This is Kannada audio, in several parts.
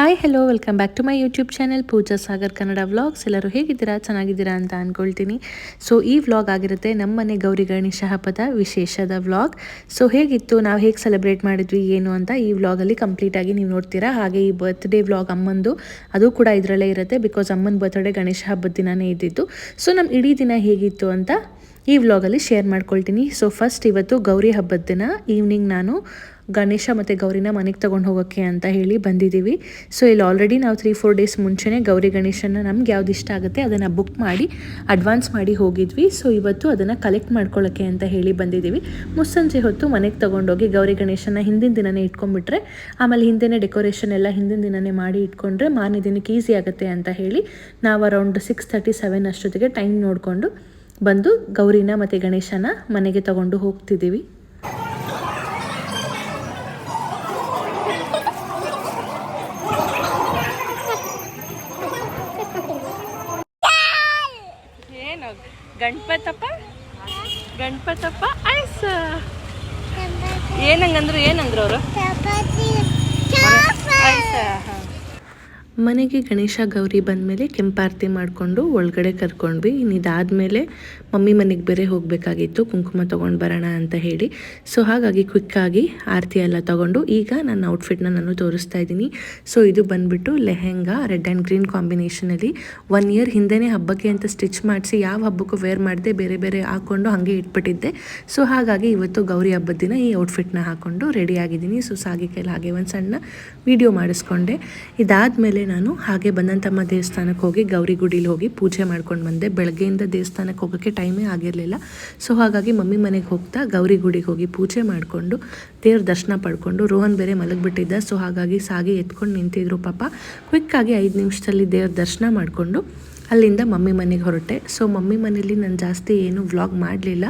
Hi hello welcome back to my YouTube channel Pooja Sagar Kannada vlogs ಎಲ್ಲರೂ ಹೇಗಿದ್ದೀರಾ? ಚೆನ್ನಾಗಿದ್ದೀರಾ ಅಂತ ಅಂದ್ಕೊಳ್ತೀನಿ ಸೊ ಈ ವ್ಲಾಗ್ ಆಗಿರುತ್ತೆ ನಮ್ಮನೆ ಗೌರಿ ಗಣೇಶ ಹಬ್ಬದ ವಿಶೇಷದ ವ್ಲಾಗ್ ಸೊ ಹೇಗಿತ್ತು? ನಾವು ಹೇಗೆ ಸೆಲೆಬ್ರೇಟ್ ಮಾಡಿದ್ವಿ? ಏನು ಅಂತ ಈ ವ್ಲಾಗಲ್ಲಿ ಕಂಪ್ಲೀಟಾಗಿ ನೀವು ನೋಡ್ತೀರಾ? ಹಾಗೆ ಈ ಬರ್ತ್ಡೇ ವ್ಲಾಗ್ ಅಮ್ಮಂದು, ಅದು ಕೂಡ ಇದರಲ್ಲೇ ಇರುತ್ತೆ ಬಿಕಾಸ್ ಅಮ್ಮನ ಬರ್ತ್ಡೇ ಗಣೇಶ ಹಬ್ಬದ ದಿನನೇ ಇದ್ದಿತ್ತು ಸೊ ನಮ್ಮ ಇಡೀ ದಿನ ಹೇಗಿತ್ತು ಅಂತ ಈ ವ್ಲಾಗಲ್ಲಿ ಶೇರ್ ಮಾಡ್ಕೊಳ್ತೀನಿ. ಸೊ ಫಸ್ಟ್ ಇವತ್ತು ಗೌರಿ ಹಬ್ಬದ ದಿನ. ಈವ್ನಿಂಗ್ ನಾನು ಗಣೇಶ ಮತ್ತು ಗೌರಿನ ಮನೆಗೆ ತೊಗೊಂಡು ಹೋಗೋಕ್ಕೆ ಅಂತ ಹೇಳಿ ಬಂದಿದ್ದೀವಿ. ಸೊ ಇಲ್ಲಿ ಆಲ್ರೆಡಿ ನಾವು ತ್ರೀ ಫೋರ್ ಡೇಸ್ ಮುಂಚೆನೇ ಗೌರಿ ಗಣೇಶನ ನಮ್ಗೆ ಯಾವ್ದು ಇಷ್ಟ ಆಗುತ್ತೆ ಅದನ್ನು ಬುಕ್ ಮಾಡಿ ಅಡ್ವಾನ್ಸ್ ಮಾಡಿ ಹೋಗಿದ್ವಿ. ಸೊ ಇವತ್ತು ಅದನ್ನು ಕಲೆಕ್ಟ್ ಮಾಡ್ಕೊಳ್ಳೋಕ್ಕೆ ಅಂತ ಹೇಳಿ ಬಂದಿದ್ದೀವಿ. ಮುಸ್ಸಂಜೆ ಹೊತ್ತು ಮನೆಗೆ ತೊಗೊಂಡೋಗಿ ಗೌರಿ ಗಣೇಶನ ಹಿಂದಿನ ದಿನನೇ ಇಟ್ಕೊಂಡ್ಬಿಟ್ರೆ, ಆಮೇಲೆ ಹಿಂದೆನೇ ಡೆಕೋರೇಷನ್ ಎಲ್ಲ ಹಿಂದಿನ ದಿನನೇ ಮಾಡಿ ಇಟ್ಕೊಂಡ್ರೆ ಮಾರನೇ ದಿನಕ್ಕೆ ಈಸಿ ಆಗುತ್ತೆ ಅಂತ ಹೇಳಿ ನಾವು ಅರೌಂಡ್ ಸಿಕ್ಸ್ ತರ್ಟಿ ಸೆವೆನ್ ಅಷ್ಟೊತ್ತಿಗೆ ಟೈಮ್ ನೋಡಿಕೊಂಡು ಬಂದು ಗೌರಿನ ಮತ್ತು ಗಣೇಶನ ಮನೆಗೆ ತಗೊಂಡು ಹೋಗ್ತಿದ್ದೀವಿ. ಏನು? ಗಣಪತಪ್ಪ? ಗಣಪತಪ್ಪ ಐಸ್? ಏನಂಗಂದ್ರು ಏನಂದ್ರು ಅವರು? ಐಸ ಮನೆಗೆ ಗಣೇಶ ಗೌರಿ ಬಂದಮೇಲೆ ಕೆಂಪಾರತಿ ಮಾಡಿಕೊಂಡು ಒಳಗಡೆ ಕರ್ಕೊಂಡ್ವಿ. ಇದಾದಮೇಲೆ ಮಮ್ಮಿ ಮನೆಗೆ ಬೇರೆ ಹೋಗಬೇಕಾಗಿತ್ತು. ಕುಂಕುಮ ತೊಗೊಂಡು ಬರೋಣ ಅಂತ ಹೇಳಿ. ಸೊ ಹಾಗಾಗಿ ಕ್ವಿಕ್ಕಾಗಿ ಆರತಿ ಎಲ್ಲ ತೊಗೊಂಡು ಈಗ ನನ್ನ ಔಟ್ಫಿಟ್ನ ನಾನು ತೋರಿಸ್ತಾ ಇದ್ದೀನಿ. ಸೊ ಇದು ಬಂದುಬಿಟ್ಟು ಲೆಹೆಂಗಾ ರೆಡ್ ಆ್ಯಂಡ್ ಗ್ರೀನ್ ಕಾಂಬಿನೇಷನಲ್ಲಿ ಒನ್ ಇಯರ್ ಹಿಂದೆನೇ ಹಬ್ಬಕ್ಕೆ ಅಂತ ಸ್ಟಿಚ್ ಮಾಡಿಸಿ ಯಾವ ಹಬ್ಬಕ್ಕೂ ವೇರ್ ಮಾಡಿದೆ ಬೇರೆ ಬೇರೆ ಹಾಕ್ಕೊಂಡು ಹಾಗೆ ಇಟ್ಬಿಟ್ಟಿದ್ದೆ. ಸೊ ಹಾಗಾಗಿ ಇವತ್ತು ಗೌರಿ ಹಬ್ಬದ ದಿನ ಈ ಔಟ್ಫಿಟ್ನ ಹಾಕ್ಕೊಂಡು ರೆಡಿ ಆಗಿದ್ದೀನಿ. ಸೊ ಸಾಗಿ ಕೈಲಿ ಹಾಗೆ ಒಂದು ಸಣ್ಣ ವಿಡಿಯೋ ಮಾಡಿಸ್ಕೊಂಡೆ. ಇದಾದಮೇಲೆ ನಾನು ಹಾಗೆ ಬಂದಂತಮ್ಮ ದೇವಸ್ಥಾನಕ್ಕೆ ಹೋಗಿ ಗೌರಿ ಗುಡಿಲಿ ಹೋಗಿ ಪೂಜೆ ಮಾಡ್ಕೊಂಡು ಬಂದೆ. ಬೆಳಗ್ಗೆಯಿಂದ ದೇವಸ್ಥಾನಕ್ಕೆ ಹೋಗೋಕ್ಕೆ ಟೈಮೇ ಆಗಿರಲಿಲ್ಲ. ಸೊ ಹಾಗಾಗಿ ಮಮ್ಮಿ ಮನೆಗೆ ಹೋಗ್ತಾ ಗೌರಿ ಗುಡಿಗೆ ಹೋಗಿ ಪೂಜೆ ಮಾಡಿಕೊಂಡು ದೇವ್ರ ದರ್ಶನ ಪಡ್ಕೊಂಡು ರೋಹನ್ ಬೇರೆ ಮಲಗಿಬಿಟ್ಟಿದ್ದ. ಸೊ ಹಾಗಾಗಿ ಸಾಗಿ ಎತ್ಕೊಂಡು ನಿಂತಿದ್ರು ಪಾಪ. ಕ್ವಿಕ್ಕಾಗಿ ಐದು ನಿಮಿಷದಲ್ಲಿ ದೇವ್ರ ದರ್ಶನ ಮಾಡಿಕೊಂಡು ಅಲ್ಲಿಂದ ಮಮ್ಮಿ ಮನೆಗೆ ಹೊರಟೆ. ಸೊ ಮಮ್ಮಿ ಮನೇಲಿ ನಾನು ಜಾಸ್ತಿ ಏನು ವ್ಲಾಗ್ ಮಾಡಲಿಲ್ಲ.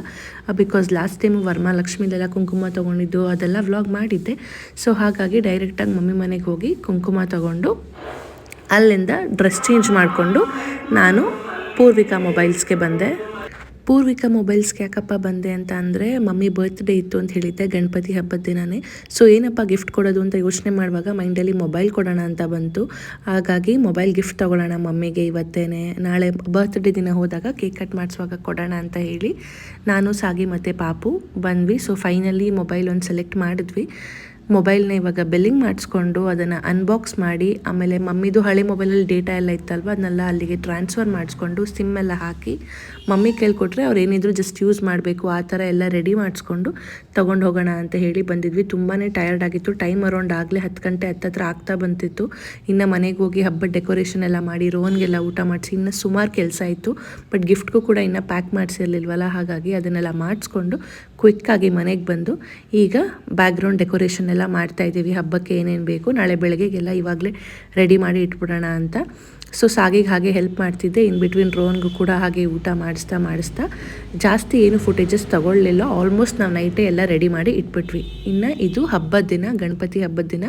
ಬಿಕಾಸ್ ಲಾಸ್ಟ್ ಟೈಮು ವರಮಹಾಲಕ್ಷ್ಮಿದೆಲ್ಲ ಕುಂಕುಮ ತೊಗೊಂಡಿದ್ದು ಅದೆಲ್ಲ ವ್ಲಾಗ್ ಮಾಡಿದ್ದೆ. ಸೊ ಹಾಗಾಗಿ ಡೈರೆಕ್ಟಾಗಿ ಮಮ್ಮಿ ಮನೆಗೆ ಹೋಗಿ ಕುಂಕುಮ ತೊಗೊಂಡು ಅಲ್ಲಿಂದ ಡ್ರೆಸ್ ಚೇಂಜ್ ಮಾಡಿಕೊಂಡು ನಾನು ಪೂರ್ವಿಕಾ ಮೊಬೈಲ್ಸ್ಗೆ ಬಂದೆ. ಪೂರ್ವಿಕಾ ಮೊಬೈಲ್ಸ್ಗೆ ಯಾಕಪ್ಪ ಬಂದೆ ಅಂತ ಅಂದರೆ, ಮಮ್ಮಿ ಬರ್ತ್ಡೇ ಇತ್ತು ಅಂತ ಹೇಳಿದ್ದೆ ಗಣಪತಿ ಹಬ್ಬದ ದಿನನೇ. ಸೊ ಏನಪ್ಪ ಗಿಫ್ಟ್ ಕೊಡೋದು ಅಂತ ಯೋಚನೆ ಮಾಡುವಾಗ ಮೈಂಡಲ್ಲಿ ಮೊಬೈಲ್ ಕೊಡೋಣ ಅಂತ ಬಂತು. ಹಾಗಾಗಿ ಮೊಬೈಲ್ ಗಿಫ್ಟ್ ತೊಗೊಳ್ಳೋಣ ಮಮ್ಮಿಗೆ ಇವತ್ತೇನೆ. ನಾಳೆ ಬರ್ತ್ಡೇ ದಿನ ಹೋದಾಗ ಕೇಕ್ ಕಟ್ ಮಾಡಿಸುವಾಗ ಕೊಡೋಣ ಅಂತ ಹೇಳಿ ನಾನು, ಸಾಗಿ ಮತ್ತು ಪಾಪು ಬಂದ್ವಿ. ಸೊ ಫೈನಲಿ ಮೊಬೈಲ್ ಒಂದು ಸೆಲೆಕ್ಟ್ ಮಾಡಿದ್ವಿ. ಮೊಬೈಲ್ನ ಇವಾಗ ಬೆಲ್ಲಿಂಗ್ ಮಾಡಿಸ್ಕೊಂಡು ಅದನ್ನು ಅನ್ಬಾಕ್ಸ್ ಮಾಡಿ, ಆಮೇಲೆ ಮಮ್ಮಿದು ಹಳೆ ಮೊಬೈಲಲ್ಲಿ ಡೇಟಾ ಎಲ್ಲ ಇತ್ತಲ್ವ, ಅದನ್ನೆಲ್ಲ ಅಲ್ಲಿಗೆ ಟ್ರಾನ್ಸ್ಫರ್ ಮಾಡಿಸ್ಕೊಂಡು ಸಿಮ್ ಎಲ್ಲ ಹಾಕಿ ಮಮ್ಮಿ ಕೇಳ್ಕೊಟ್ರೆ ಅವ್ರು ಏನಿದ್ರು ಜಸ್ಟ್ ಯೂಸ್ ಮಾಡಬೇಕು, ಆ ಥರ ಎಲ್ಲ ರೆಡಿ ಮಾಡಿಸ್ಕೊಂಡು ತೊಗೊಂಡು ಹೋಗೋಣ ಅಂತ ಹೇಳಿ ಬಂದಿದ್ವಿ. ತುಂಬಾ ಟಯರ್ಡ್ ಆಗಿತ್ತು. ಟೈಮ್ ಅರೌಂಡ್ ಆಗಲೇ ಹತ್ತು ಗಂಟೆ ಹತ್ತತ್ರ ಆಗ್ತಾ ಬಂತಿತ್ತು. ಇನ್ನು ಮನೆಗೆ ಹೋಗಿ ಹಬ್ಬದ ಡೆಕೋರೇಷನ್ ಎಲ್ಲ ಮಾಡಿ, ರೋನ್ಗೆಲ್ಲ ಊಟ ಮಾಡಿಸಿ, ಇನ್ನು ಸುಮಾರು ಕೆಲಸ ಇತ್ತು ಬಟ್ ಗಿಫ್ಟ್ಗೂ ಕೂಡ ಇನ್ನೂ ಪ್ಯಾಕ್ ಮಾಡಿಸಿರ್ಲಿಲ್ವಲ್ಲ, ಹಾಗಾಗಿ ಅದನ್ನೆಲ್ಲ ಮಾಡಿಸ್ಕೊಂಡು ಕ್ವಿಕ್ಕಾಗಿ ಮನೆಗೆ ಬಂದು ಈಗ ಬ್ಯಾಕ್ಗ್ರೌಂಡ್ ಡೆಕೋರೇಷನ್ ಎಲ್ಲ ಮಾಡ್ತಾ ಇದ್ದೀವಿ. ಹಬ್ಬಕ್ಕೆ ಏನೇನು ಬೇಕು ನಾಳೆ ಬೆಳಗ್ಗೆಗೆಲ್ಲ ಇವಾಗಲೇ ರೆಡಿ ಮಾಡಿ ಇಟ್ಬಿಡೋಣ ಅಂತ. ಸೊ ಸಾಗಿಗೆ ಹಾಗೆ ಹೆಲ್ಪ್ ಮಾಡ್ತಿದ್ದೆ. ಇನ್ ಬಿಟ್ವೀನ್ ರೋನ್ಗೂ ಕೂಡ ಹಾಗೆ ಊಟ ಮಾಡಿಸ್ತಾ ಮಾಡಿಸ್ತಾ ಜಾಸ್ತಿ ಏನು ಫುಟೇಜಸ್ ತಗೊಳ್ಳಿಲ್ಲ ಆಲ್ಮೋಸ್ಟ್ ನಾವು ನೈಟೇ ಎಲ್ಲ ರೆಡಿ ಮಾಡಿ ಇಟ್ಬಿಟ್ವಿ. ಇನ್ನು ಇದು ಹಬ್ಬದ ದಿನ, ಗಣಪತಿ ಹಬ್ಬದ ದಿನ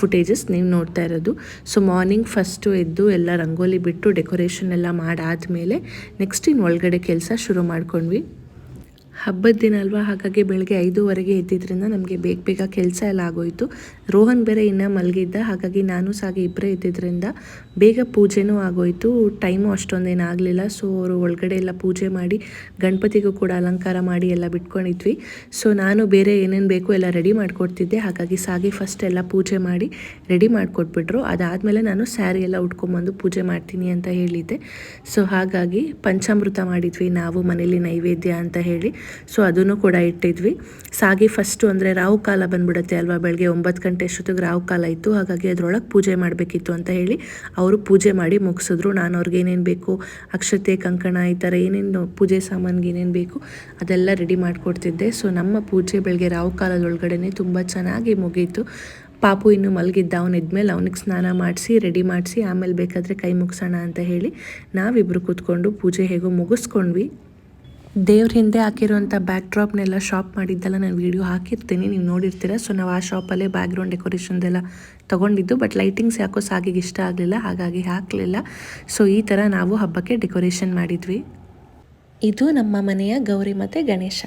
ಫುಟೇಜಸ್ ನೀವು ನೋಡ್ತಾ ಇರೋದು. ಸೊ ಮಾರ್ನಿಂಗ್ ಫಸ್ಟು ಎದ್ದು ಎಲ್ಲ ರಂಗೋಲಿ ಬಿಟ್ಟು ಡೆಕೋರೇಷನ್ ಎಲ್ಲ ಮಾಡಾದಮೇಲೆ ನೆಕ್ಸ್ಟ್ ಇನ್ನು ಒಳಗಡೆ ಕೆಲಸ ಶುರು ಮಾಡ್ಕೊಂಡ್ವಿ. ಹಬ್ಬದ ದಿನ ಅಲ್ವಾ? ಹಾಗಾಗಿ ಬೆಳಗ್ಗೆ ಐದೂವರೆಗೆ ಇದ್ದಿದ್ದರಿಂದ ನಮಗೆ ಬೇಗ ಬೇಗ ಕೆಲಸ ಎಲ್ಲ ಆಗೋಯಿತು. ರೋಹನ್ ಬೇರೆ ಇನ್ನೂ ಮಲಗಿದ್ದ. ಹಾಗಾಗಿ ನಾನು ಸಾಗಿ ಇಬ್ಬರೇ ಇದ್ದಿದ್ದರಿಂದ ಬೇಗ ಪೂಜೆನೂ ಆಗೋಯಿತು. ಟೈಮು ಅಷ್ಟೊಂದೇನು ಆಗಲಿಲ್ಲ. ಸೊ, ಅವರು ಒಳಗಡೆ ಎಲ್ಲ ಪೂಜೆ ಮಾಡಿ, ಗಣಪತಿಗೂ ಕೂಡ ಅಲಂಕಾರ ಮಾಡಿ ಎಲ್ಲ ಬಿಟ್ಕೊಂಡಿದ್ವಿ. ಸೊ, ನಾನು ಬೇರೆ ಏನೇನು ಬೇಕು ಎಲ್ಲ ರೆಡಿ ಮಾಡಿಕೊಡ್ತಿದ್ದೆ. ಹಾಗಾಗಿ ಸಾಗಿ ಫಸ್ಟ್ ಎಲ್ಲ ಪೂಜೆ ಮಾಡಿ ರೆಡಿ ಮಾಡಿಕೊಟ್ಬಿಟ್ರು. ಅದಾದಮೇಲೆ ನಾನು ಸ್ಯಾರಿ ಎಲ್ಲ ಉಟ್ಕೊಂಬಂದು ಪೂಜೆ ಮಾಡ್ತೀನಿ ಅಂತ ಹೇಳಿದ್ದೆ. ಸೊ, ಹಾಗಾಗಿ ಪಂಚಾಮೃತ ಮಾಡಿದ್ವಿ ನಾವು ಮನೇಲಿ ನೈವೇದ್ಯ ಅಂತ ಹೇಳಿ. ಸೊ ಅದನ್ನು ಕೂಡ ಇಟ್ಟಿದ್ವಿ. ಸಾಗಿ ಫಸ್ಟು ಅಂದರೆ ರಾಹು ಕಾಲ ಬಂದ್ಬಿಡುತ್ತೆ ಅಲ್ವಾ ಬೆಳಗ್ಗೆ ಒಂಬತ್ತು ಗಂಟೆ ಅಷ್ಟೊತ್ತಿಗೆ ರಾಹು ಕಾಲ ಇತ್ತು. ಹಾಗಾಗಿ ಅದರೊಳಗೆ ಪೂಜೆ ಮಾಡಬೇಕಿತ್ತು ಅಂತ ಹೇಳಿ ಅವರು ಪೂಜೆ ಮಾಡಿ ಮುಗಿಸಿದ್ರು. ನಾನು ಅವ್ರಿಗೆ ಏನೇನು ಬೇಕು, ಅಕ್ಷತೆ, ಕಂಕಣ ಈ ಥರ ಏನೇನು ಪೂಜೆ ಸಾಮಾನಿಗೆ ಏನೇನು ಬೇಕು ಅದೆಲ್ಲ ರೆಡಿ ಮಾಡಿಕೊಡ್ತಿದ್ದೆ. ಸೊ ನಮ್ಮ ಪೂಜೆ ಬೆಳಗ್ಗೆ ರಾಹು ಕಾಲದೊಳಗಡೆ ತುಂಬ ಚೆನ್ನಾಗಿ ಮುಗೀತು. ಪಾಪು ಇನ್ನು ಮಲಗಿದ್ದ, ಅವನು ಇದ್ಮೇಲೆ ಅವನಿಗೆ ಸ್ನಾನ ಮಾಡಿಸಿ ರೆಡಿ ಮಾಡಿಸಿ, ಆಮೇಲೆ ಬೇಕಾದರೆ ಕೈ ಮುಗಿಸೋಣ ಅಂತ ಹೇಳಿ ನಾವಿಬ್ಬರು ಕೂತ್ಕೊಂಡು ಪೂಜೆ ಹೇಗೋ ಮುಗಿಸ್ಕೊಂಡ್ವಿ. ದೇವ್ರ ಹಿಂದೆ ಹಾಕಿರುವಂಥ ಬ್ಯಾಕ್ ಡ್ರಾಪ್ನೆಲ್ಲ ಶಾಪ್ ಮಾಡಿದ್ದೆಲ್ಲ ನಾನು ವೀಡಿಯೋ ಹಾಕಿರ್ತೀನಿ, ನೀವು ನೋಡಿರ್ತೀರ. ಸೊ ನಾವು ಆ ಶಾಪಲ್ಲೇ ಬ್ಯಾಕ್ಗ್ರೌಂಡ್ ಡೆಕೋರೇಷನ್ದೆಲ್ಲ ತೊಗೊಂಡಿದ್ದು ಬಟ್ ಲೈಟಿಂಗ್ಸ್ ಯಾಕೋ ಸಾಗಿಗೆ ಇಷ್ಟ ಆಗಲಿಲ್ಲ, ಹಾಗಾಗಿ ಹಾಕಲಿಲ್ಲ. ಸೊ ಈ ಥರ ನಾವು ಹಬ್ಬಕ್ಕೆ ಡೆಕೋರೇಷನ್ ಮಾಡಿದ್ವಿ. ಇದು ನಮ್ಮ ಮನೆಯ ಗೌರಿ ಮತ್ತು ಗಣೇಶ.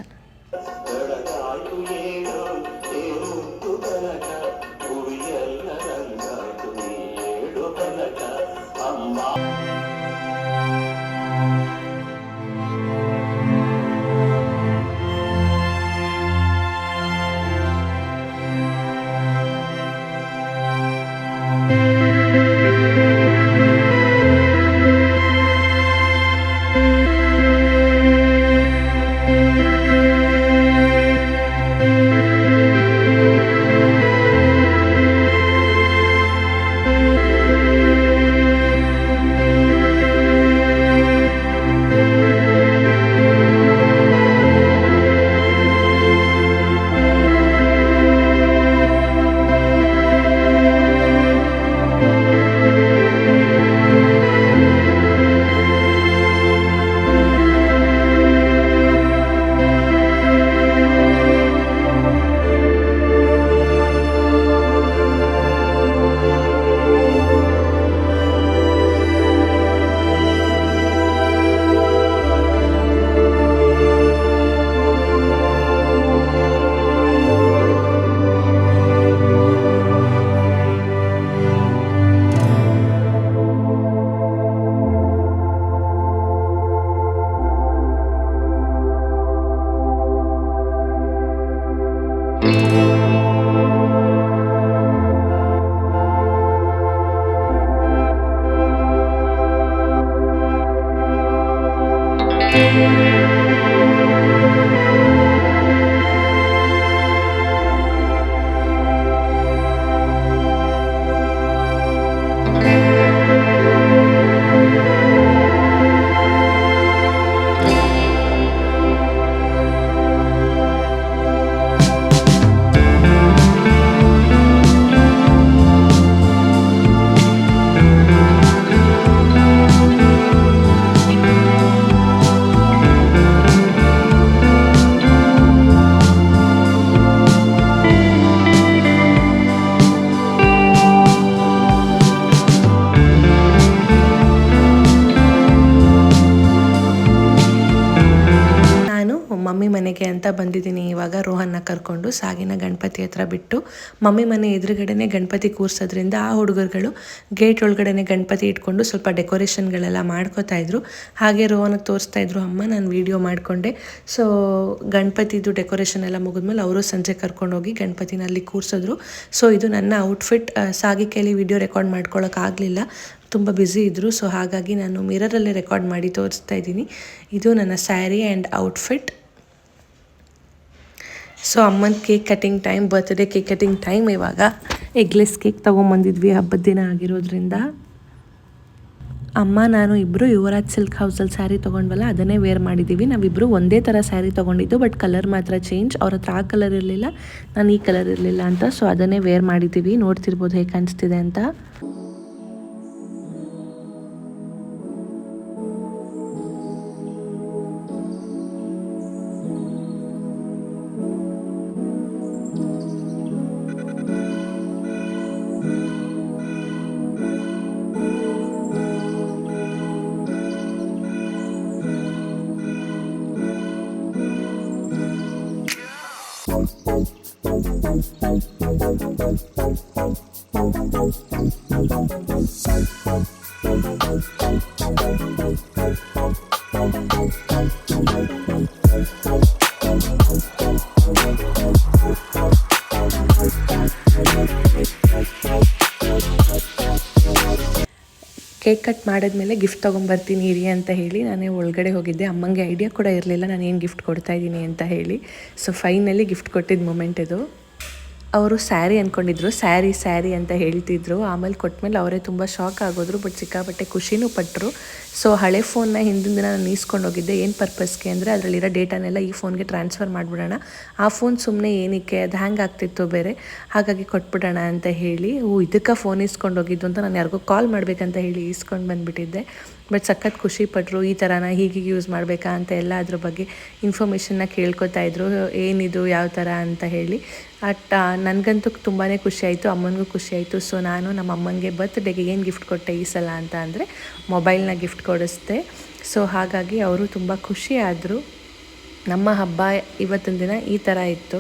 ರೋಹನ್ನ ಕರ್ಕೊಂಡು ಸಾಗಿನ ಗಣಪತಿ ಹತ್ರ ಬಿಟ್ಟು ಮಮ್ಮಿ ಮನೆ ಎದುರುಗಡೆನೆ ಗಣಪತಿ ಕೂರ್ಸೋದ್ರಿಂದ ಆ ಹುಡುಗರುಗಳು ಗೇಟ್ ಒಳಗಡೆನೆ ಗಣಪತಿ ಇಟ್ಕೊಂಡು ಸ್ವಲ್ಪ ಡೆಕೋರೇಷನ್ಗಳೆಲ್ಲ ಮಾಡ್ಕೋತಾ ಇದ್ರು. ಹಾಗೆ ರೋಹನಿಗೆ ತೋರಿಸ್ತಾ ಇದ್ರು, ಅಮ್ಮ, ನಾನು ವಿಡಿಯೋ ಮಾಡಿಕೊಂಡೆ. ಸೊ ಗಣಪತಿದು ಡೆಕೋರೇಷನ್ ಎಲ್ಲ ಮುಗಿದ್ಮೇಲೆ ಅವರು ಸಂಜೆ ಕರ್ಕೊಂಡೋಗಿ ಗಣಪತಿನಲ್ಲಿ ಕೂರಿಸಿದ್ರು. ಸೊ ಇದು ನನ್ನ ಔಟ್ಫಿಟ್ ಸಾಗಿ ಕೇಳಿ ವಿಡಿಯೋ ರೆಕಾರ್ಡ್ ಮಾಡ್ಕೊಳ್ಳೋಕ್ಕಾಗಲಿಲ್ಲ ತುಂಬ ಬ್ಯುಸಿ ಇದ್ದರು ಸೊ ಹಾಗಾಗಿ ನಾನು ಮಿರರಲ್ಲೇ ರೆಕಾರ್ಡ್ ಮಾಡಿ ತೋರಿಸ್ತಾ ಇದ್ದೀನಿ. ಇದು ನನ್ನ ಸ್ಯಾರಿ ಆ್ಯಂಡ್ ಔಟ್ಫಿಟ್ ಸೊ ಅಮ್ಮನ cake cutting time birthday cake cutting time ಇವಾಗ ಎಗ್ಲೆಸ್ ಕೇಕ್ ತೊಗೊಂಬಂದಿದ್ವಿ. ಹಬ್ಬದ ದಿನ ಆಗಿರೋದ್ರಿಂದ ಅಮ್ಮ, ನಾನು ಇಬ್ಬರು ಯುವರಾಜ್ ಸಿಲ್ಕ್ ಹೌಸಲ್ಲಿ ಸ್ಯಾರಿ ತೊಗೊಂಡ್ವಲ್ಲ, ಅದನ್ನೇ ವೇರ್ ಮಾಡಿದ್ದೀವಿ ನಾವಿಬ್ಬರು ಒಂದೇ ಥರ ಸ್ಯಾರಿ ತೊಗೊಂಡಿದ್ದು ಬಟ್ ಕಲರ್ ಮಾತ್ರ ಚೇಂಜ್ ಅವ್ರ ಹತ್ರ ಆ ಕಲರ್ ಇರಲಿಲ್ಲ, ನಾನು ಈ ಕಲರ್ ಇರಲಿಲ್ಲ ಅಂತ ಸೊ ಅದನ್ನೇ ವೇರ್ ಮಾಡಿದ್ದೀವಿ ನೋಡ್ತಿರ್ಬೋದು ಹೇಗೆ ಕಾಣಿಸ್ತಿದೆ ಅಂತ. ಕೇಕ್ ಕಟ್ ಮಾಡಿದ್ಮೇಲೆ ಗಿಫ್ಟ್ ತೊಗೊಂಬರ್ತೀನಿ, ಇರಿ ಅಂತ ಹೇಳಿ ನಾನೇ ಒಳಗಡೆ ಹೋಗಿದ್ದೆ. ಅಮ್ಮಂಗೆ ಐಡಿಯಾ ಕೂಡ ಇರಲಿಲ್ಲ ನಾನು ಏನು ಗಿಫ್ಟ್ ಕೊಡ್ತಾಯಿದ್ದೀನಿ ಅಂತ ಹೇಳಿ. ಸೊ ಫೈನಲಿ ಗಿಫ್ಟ್ ಕೊಟ್ಟಿದ್ದ ಮೂಮೆಂಟ್ ಇದು. ಅವರು ಸ್ಯಾರಿ ಅಂದ್ಕೊಂಡಿದ್ರು ಸ್ಯಾರಿ ಸ್ಯಾರಿ ಅಂತ ಹೇಳ್ತಿದ್ರು. ಆಮೇಲೆ ಕೊಟ್ಮೇಲೆ ಅವರೇ ತುಂಬ ಶಾಕ್ ಆಗೋದ್ರು ಬಟ್ ಸಿಕ್ಕಾಪಟ್ಟೆ ಖುಷಿನೂ ಪಟ್ಟರು ಸೊ ಹಳೆ ಫೋನ್ನ ಹಿಂದಿನ ದಿನ ನಾನು ಈಸ್ಕೊಂಡು ಹೋಗಿದ್ದೆ. ಏನು ಪರ್ಪಸ್ಗೆ ಅಂದರೆ ಅದರಲ್ಲಿರೋ ಡೇಟಾನೆಲ್ಲ ಈ ಫೋನ್ಗೆ ಟ್ರಾನ್ಸ್ಫರ್ ಮಾಡಿಬಿಡೋಣ. ಆ ಫೋನ್ ಸುಮ್ಮನೆ ಏನಕ್ಕೆ, ಅದು ಹ್ಯಾಂಗ್ ಆಗ್ತಿತ್ತು ಬೇರೆ. ಹಾಗಾಗಿ ಕೊಟ್ಬಿಡೋಣ ಅಂತ ಹೇಳಿ ಓ ಇದಕ್ಕೆ ಫೋನ್ ಇಸ್ಕೊಂಡು ಹೋಗಿದ್ದು ಅಂತ ನಾನು ಯಾರಿಗೂ ಕಾಲ್ ಮಾಡಬೇಕಂತ ಹೇಳಿ ಈಸ್ಕೊಂಡು ಬಂದುಬಿಟ್ಟಿದ್ದೆ. ಬಟ್ ಸಖತ್ ಖುಷಿ ಪಟ್ಟರು ಈ ಥರನ ಹೀಗೆ ಯೂಸ್ ಮಾಡಬೇಕಾ ಅಂತ ಎಲ್ಲ ಅದ್ರ ಬಗ್ಗೆ ಇನ್ಫಾರ್ಮೇಷನ್ನ ಕೇಳ್ಕೊತಾ ಇದ್ರು. ಏನಿದು, ಯಾವ ಥರ ಅಂತ ಹೇಳಿ. ಅಟ್ ನನಗಂತೂ ತುಂಬಾ ಖುಷಿ ಆಯಿತು ಅಮ್ಮನಿಗೂ ಖುಷಿ ಆಯಿತು ಸೊ ನಾನು ನಮ್ಮ ಅಮ್ಮನಿಗೆ ಬರ್ತ್ಡೇಗೆ ಏನು ಗಿಫ್ಟ್ ಕೊಟ್ಟೆ ಈ ಸಲ ಅಂತ ಅಂದರೆ ಮೊಬೈಲ್ನ ಗಿಫ್ಟ್ ಕೊಡಿಸ್ದೆ. ಸೊ ಹಾಗಾಗಿ ಅವರು ತುಂಬ ಖುಷಿ ಆದರು ನಮ್ಮ ಹಬ್ಬ ಇವತ್ತಿನ ದಿನ ಈ ಥರ ಇತ್ತು.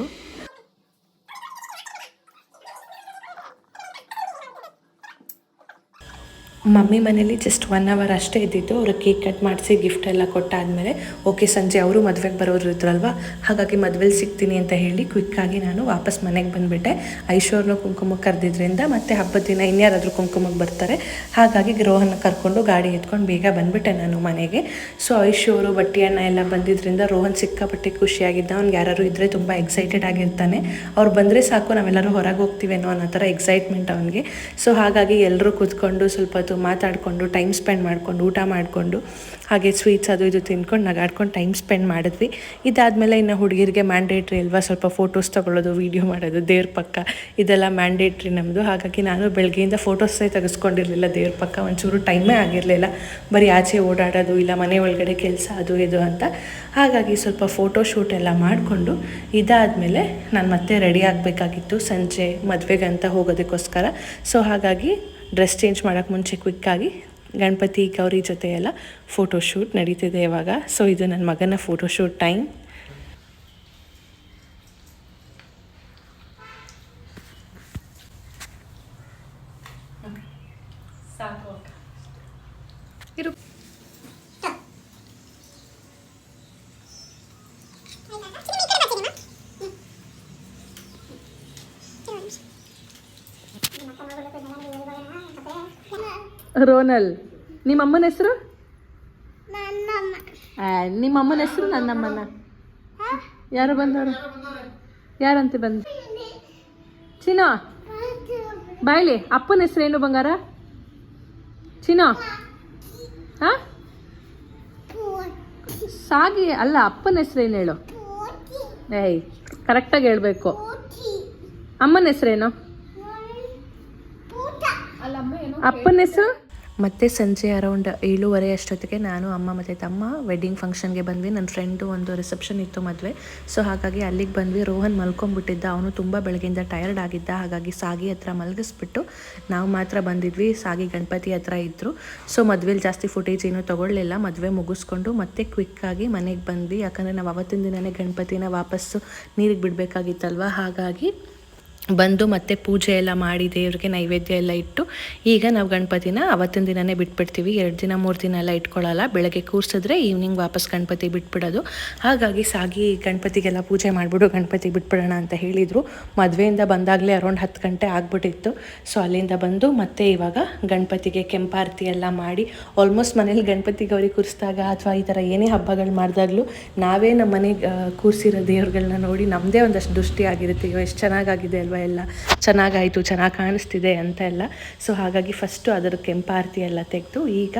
ಮಮ್ಮಿ ಮನೇಲಿ ಜಸ್ಟ್ ಒನ್ ಅವರ್ ಅಷ್ಟೇ ಇದ್ದಿದ್ದು. ಅವರು ಕೇಕ್ ಕಟ್ ಮಾಡಿಸಿ ಗಿಫ್ಟ್ ಎಲ್ಲ ಕೊಟ್ಟಾದಮೇಲೆ ಓಕೆ ಸಂಜೆ ಅವರು ಮದುವೆಗೆ ಬರೋರು ಇದ್ರಲ್ವ? ಹಾಗಾಗಿ ಮದುವೆಲಿ ಸಿಗ್ತೀನಿ ಅಂತ ಹೇಳಿ ಕ್ವಿಕ್ಕಾಗಿ ನಾನು ವಾಪಸ್ ಮನೆಗೆ ಬಂದುಬಿಟ್ಟೆ. ಐಶ್ವರ್ನ ಕುಂಕುಮಕ್ಕೆ ಕರೆದಿದ್ರಿಂದ ಮತ್ತೆ ಹಬ್ಬದ ದಿನ ಇನ್ಯಾರಾದರೂ ಕುಂಕುಮಕ್ಕೆ ಬರ್ತಾರೆ. ಹಾಗಾಗಿ ರೋಹನ ಕರ್ಕೊಂಡು ಗಾಡಿ ಎತ್ಕೊಂಡು ಬೇಗ ಬಂದುಬಿಟ್ಟೆ ನಾನು ಮನೆಗೆ. ಸೊ ಐಶ್ವರು ಬಟ್ಟಿ ಅಣ್ಣ ಎಲ್ಲ ಬಂದಿದ್ದರಿಂದ ರೋಹನ್ ಸಿಕ್ಕಾಪಟ್ಟೆ ಖುಷಿಯಾಗಿದ್ದ. ಅವ್ನಿಗೆ ಯಾರು ಇದ್ದರೆ ತುಂಬ ಎಕ್ಸೈಟೆಡ್ ಆಗಿರ್ತಾನೆ. ಅವ್ರು ಬಂದರೆ ಸಾಕು, ನಾವೆಲ್ಲರೂ ಹೊರಗೆ ಹೋಗ್ತೀವೇನೋ ಅನ್ನೋ ಥರ ಎಕ್ಸೈಟ್ಮೆಂಟ್ ಅವನಿಗೆ. ಸೊ ಹಾಗಾಗಿ ಎಲ್ಲರೂ ಕೂತ್ಕೊಂಡು ಸ್ವಲ್ಪ ಹೊತ್ತು ಮಾತಾಡಿಕೊಂಡು ಟೈಮ್ ಸ್ಪೆಂಡ್ ಮಾಡಿಕೊಂಡು, ಊಟ ಮಾಡಿಕೊಂಡು, ಹಾಗೆ ಸ್ವೀಟ್ಸ್ ಅದು ಇದು ತಿನ್ಕೊಂಡು ನಗಾಡ್ಕೊಂಡು ಟೈಮ್ ಸ್ಪೆಂಡ್ ಮಾಡಿದ್ವಿ. ಇದಾದಮೇಲೆ ಇನ್ನು ಹುಡುಗಿರಿಗೆ ಮ್ಯಾಂಡೇಟ್ರಿ ಅಲ್ವಾ, ಸ್ವಲ್ಪ ಫೋಟೋಸ್ ತೊಗೊಳ್ಳೋದು ವೀಡಿಯೋ ಮಾಡೋದು, ದೇವ್ರ ಪಕ್ಕ. ಇದೆಲ್ಲ ಮ್ಯಾಂಡೇಟ್ರಿ ನಮ್ಮದು ಹಾಗಾಗಿ ನಾನು ಬೆಳಗ್ಗೆಯಿಂದ ಫೋಟೋಸೇ ತೆಗೆಸ್ಕೊಂಡಿರಲಿಲ್ಲ ದೇವ್ರ ಪಕ್ಕ. ಒಂಚೂರು ಟೈಮೇ ಆಗಿರಲಿಲ್ಲ. ಬರೀ ಆಚೆ ಓಡಾಡೋದು, ಇಲ್ಲ ಮನೆ ಒಳಗಡೆ ಕೆಲಸ, ಅದು ಇದು ಅಂತ. ಹಾಗಾಗಿ ಸ್ವಲ್ಪ ಫೋಟೋ ಶೂಟ್ ಎಲ್ಲ ಮಾಡಿಕೊಂಡು, ಇದಾದಮೇಲೆ ನಾನು ಮತ್ತೆ ರೆಡಿ ಆಗಬೇಕಾಗಿತ್ತು ಸಂಜೆ ಮದುವೆಗೆ ಅಂತ ಹೋಗೋದಕ್ಕೋಸ್ಕರ. ಸೊ ಹಾಗಾಗಿ ಡ್ರೆಸ್ ಚೇಂಜ್ ಮಾಡೋಕ್ಕೆ ಮುಂಚೆ ಕ್ವಿಕ್ಕಾಗಿ ಗಣಪತಿ ಗೌರಿ ಜೊತೆ ಎಲ್ಲ ಫೋಟೋ ಶೂಟ್ ನಡೀತಿದೆ ಇವಾಗ. ಸೊ ಇದು ನನ್ನ ಮಗನ ಫೋಟೋಶೂಟ್ ಟೈಮ್ ರೋನಲ್. ನಿಮ್ಮ ಅಮ್ಮನ ಹೆಸರು ನಿಮ್ಮ ಅಮ್ಮನ ಹೆಸರು ನನ್ನಮ್ಮನ? ಯಾರು ಬಂದವರು? ಯಾರಂತೆ ಬಂದ? ಚಿನೋ. ಬಾಯ್ಲಿ ಅಪ್ಪನ ಹೆಸರು ಏನು ಬಂಗಾರ? ಚಿನೋ. ಹಾ? ಸಾಗಿ ಅಲ್ಲ ಅಪ್ಪನ ಹೆಸರೇನು ಹೇಳು? ಏಯ್ ಕರೆಕ್ಟಾಗಿ ಹೇಳಬೇಕು. ಅಮ್ಮನ ಹೆಸರೇನು ಅಪ್ಪನ ಹೆಸರು? ಮತ್ತೆ ಸಂಜೆ ಅರೌಂಡ್ ಏಳುವರೆ ಅಷ್ಟೊತ್ತಿಗೆ ನಾನು ಅಮ್ಮ ಮತ್ತು ತಮ್ಮ ವೆಡ್ಡಿಂಗ್ ಫಂಕ್ಷನ್ಗೆ ಬಂದ್ವಿ. ನನ್ನ ಫ್ರೆಂಡು ಒಂದು ರಿಸೆಪ್ಷನ್ ಇತ್ತು ಮದುವೆ. ಸೊ ಹಾಗಾಗಿ ಅಲ್ಲಿಗೆ ಬಂದ್ವಿ. ರೋಹನ್ ಮಲ್ಕೊಂಡ್ಬಿಟ್ಟಿದ್ದ. ಅವನು ತುಂಬ ಬೆಳಗಿಂದ ಟಯರ್ಡ್ ಆಗಿದ್ದ. ಹಾಗಾಗಿ ಸಾಗಿ ಹತ್ರ ಮಲಗಿಸ್ಬಿಟ್ಟು ನಾವು ಮಾತ್ರ ಬಂದಿದ್ವಿ. ಸಾಗಿ ಗಣಪತಿ ಹತ್ರ ಇದ್ದರು ಸೊ ಮದುವೆಲಿ ಜಾಸ್ತಿ ಫುಟೇಜ್ ಏನೂ ತೊಗೊಳ್ಳಿಲ್ಲ. ಮದುವೆ ಮುಗಿಸ್ಕೊಂಡು ಮತ್ತೆ ಕ್ವಿಕ್ಕಾಗಿ ಮನೆಗೆ ಬಂದ್ವಿ. ಯಾಕಂದರೆ ನಾವು ಅವತ್ತಿನ ದಿನನೇ ಗಣಪತಿನ ವಾಪಸ್ಸು ನೀರಿಗೆ ಬಿಡಬೇಕಾಗಿತ್ತಲ್ವ? ಹಾಗಾಗಿ ಬಂದು ಮತ್ತೆ ಪೂಜೆ ಎಲ್ಲ ಮಾಡಿ ದೇವ್ರಿಗೆ ನೈವೇದ್ಯ ಎಲ್ಲ ಇಟ್ಟು ಈಗ ನಾವು ಗಣಪತಿನ ಅವತ್ತಿನ ದಿನನೇ ಬಿಟ್ಬಿಡ್ತೀವಿ. ಎರಡು ದಿನ, ಮೂರು ದಿನ ಎಲ್ಲ ಇಟ್ಕೊಳ್ಳಲ್ಲ. ಬೆಳಗ್ಗೆ ಕೂರಿಸಿದ್ರೆ ಈವ್ನಿಂಗ್ ವಾಪಸ್ ಗಣಪತಿ ಬಿಟ್ಬಿಡೋದು. ಹಾಗಾಗಿ ಸಾಗಿ ಗಣಪತಿಗೆಲ್ಲ ಪೂಜೆ ಮಾಡಿಬಿಡು, ಗಣಪತಿ ಬಿಟ್ಬಿಡೋಣ ಅಂತ ಹೇಳಿದರು. ಮದುವೆಯಿಂದ ಬಂದಾಗಲೇ ಅರೌಂಡ್ ಹತ್ತು ಗಂಟೆ ಆಗ್ಬಿಟ್ಟಿತ್ತು. ಸೊ ಅಲ್ಲಿಂದ ಬಂದು ಮತ್ತೆ ಇವಾಗ ಗಣಪತಿಗೆ ಕೆಂಪಾರತಿ ಎಲ್ಲ ಮಾಡಿ ಆಲ್ಮೋಸ್ಟ್ ಮನೇಲಿ ಗಣಪತಿ ಗೌರಿ ಕೂರಿಸಿದಾಗ ಅಥವಾ ಈ ಥರ ಏನೇ ಹಬ್ಬಗಳು ಮಾಡಿದಾಗಲೂ ನಾವೇ ನಮ್ಮ ಮನೆಗೆ ಕೂರಿಸಿರೋ ದೇವ್ರುಗಳನ್ನ ನೋಡಿ ನಮ್ಮದೇ ಒಂದಷ್ಟು ದೃಷ್ಟಿ ಆಗಿರುತ್ತೆ ಎಷ್ಟು ಚೆನ್ನಾಗಾಗಿದೆ ಅಲ್ವಾ? ಎಲ್ಲ ಚೆನ್ನಾಗಾಯಿತು, ಚೆನ್ನಾಗಿ ಕಾಣಿಸ್ತಿದೆ ಅಂತ ಎಲ್ಲ. ಸೊ ಹಾಗಾಗಿ ಫಸ್ಟು ಅದರ ಕೆಂಪಾರತಿ ಎಲ್ಲ ತೆಗೆದು ಈಗ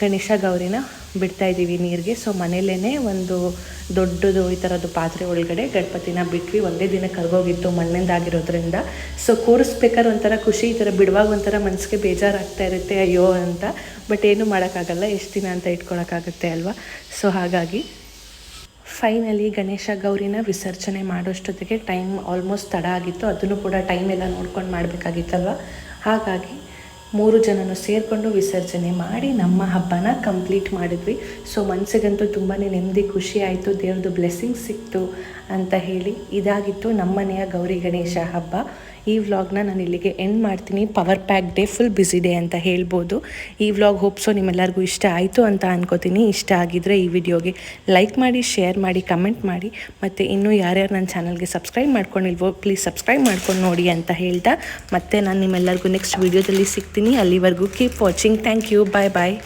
ಗಣೇಶ ಗೌರಿನ ಬಿಡ್ತಾ ಇದ್ದೀವಿ ನೀರಿಗೆ. ಸೊ ಮನೇಲೇ ಒಂದು ದೊಡ್ಡದು ಈ ಥರದ್ದು ಪಾತ್ರೆ ಒಳಗಡೆ ಗಣಪತಿನ ಬಿಟ್ವಿ. ಒಂದೇ ದಿನ ಕರ್ಗೋಗಿತ್ತು ಮಣ್ಣಿಂದಾಗಿರೋದ್ರಿಂದ. ಸೊ ಕೂರಿಸ್ಬೇಕಾದ್ರೆ ಒಂಥರ ಖುಷಿ, ಈ ಥರ ಬಿಡುವಾಗ ಒಂಥರ ಮನಸ್ಸಿಗೆ ಬೇಜಾರಾಗ್ತಾ ಇರುತ್ತೆ, ಅಯ್ಯೋ ಅಂತ. ಬಟ್ ಏನೂ ಮಾಡೋಕ್ಕಾಗಲ್ಲ, ಎಷ್ಟು ದಿನ ಅಂತ ಇಟ್ಕೊಳಕ್ಕಾಗುತ್ತೆ ಅಲ್ವಾ? ಸೊ ಹಾಗಾಗಿ ಫೈನಲಿ ಗಣೇಶ ಗೌರಿನ ವಿಸರ್ಜನೆ ಮಾಡೋಷ್ಟೊತ್ತಿಗೆ ಟೈಮ್ ಆಲ್ಮೋಸ್ಟ್ ತಡ ಆಗಿತ್ತು. ಅದನ್ನು ಕೂಡ ಟೈಮ್ ಎಲ್ಲ ನೋಡ್ಕೊಂಡು ಮಾಡಬೇಕಾಗಿತ್ತಲ್ವ? ಹಾಗಾಗಿ ಮೂರು ಜನನು ಸೇರಿಕೊಂಡು ವಿಸರ್ಜನೆ ಮಾಡಿ ನಮ್ಮ ಹಬ್ಬನ ಕಂಪ್ಲೀಟ್ ಮಾಡಿದ್ವಿ. ಸೊ ಮನಸ್ಸಿಗಂತೂ ತುಂಬಾ ನೆಮ್ಮದಿ, ಖುಷಿ ಆಯಿತು. ದೇವ್ರದ್ದು ಬ್ಲೆಸ್ಸಿಂಗ್ ಸಿಕ್ತು ಅಂತ ಹೇಳಿ ಇದಾಗಿತ್ತು ನಮ್ಮನೆಯ ಗೌರಿ ಗಣೇಶ ಹಬ್ಬ. ಈ ವ್ಲಾಗ್ನ ನಾನು ಇಲ್ಲಿಗೆ ಎಂಡ್ ಮಾಡ್ತೀನಿ. Power pack day full busy day ಅಂತ ಹೇಳ್ಬೋದು. ಈ ವ್ಲಾಗ್ ಹೋಪ್ಸೋ ನಿಮ್ಮೆಲ್ಲರಿಗೂ ಇಷ್ಟ ಆಯಿತು ಅಂತ ಅನ್ಕೋತೀನಿ. ಇಷ್ಟ ಆಗಿದ್ರೆ ಈ ವಿಡಿಯೋಗೆ ಲೈಕ್ ಮಾಡಿ ಶೇರ್ ಮಾಡಿ ಕಮೆಂಟ್ ಮಾಡಿ. ಮತ್ತು ಇನ್ನೂ ಯಾರ್ಯಾರು ನನ್ನ ಚಾನಲ್ಗೆ ಸಬ್ಸ್ಕ್ರೈಬ್ ಮಾಡ್ಕೊಂಡಿಲ್ವೋ ಪ್ಲೀಸ್ ಸಬ್ಸ್ಕ್ರೈಬ್ ಮಾಡ್ಕೊಂಡು ನೋಡಿ ಅಂತ ಹೇಳ್ತಾ. ಮತ್ತೆ ನಾನು ನಿಮ್ಮೆಲ್ಲರಿಗೂ ನೆಕ್ಸ್ಟ್ ವೀಡಿಯೋದಲ್ಲಿ ಸಿಗ್ತೀನಿ. ಅಲ್ಲಿವರೆಗೂ keep watching thank you bye bye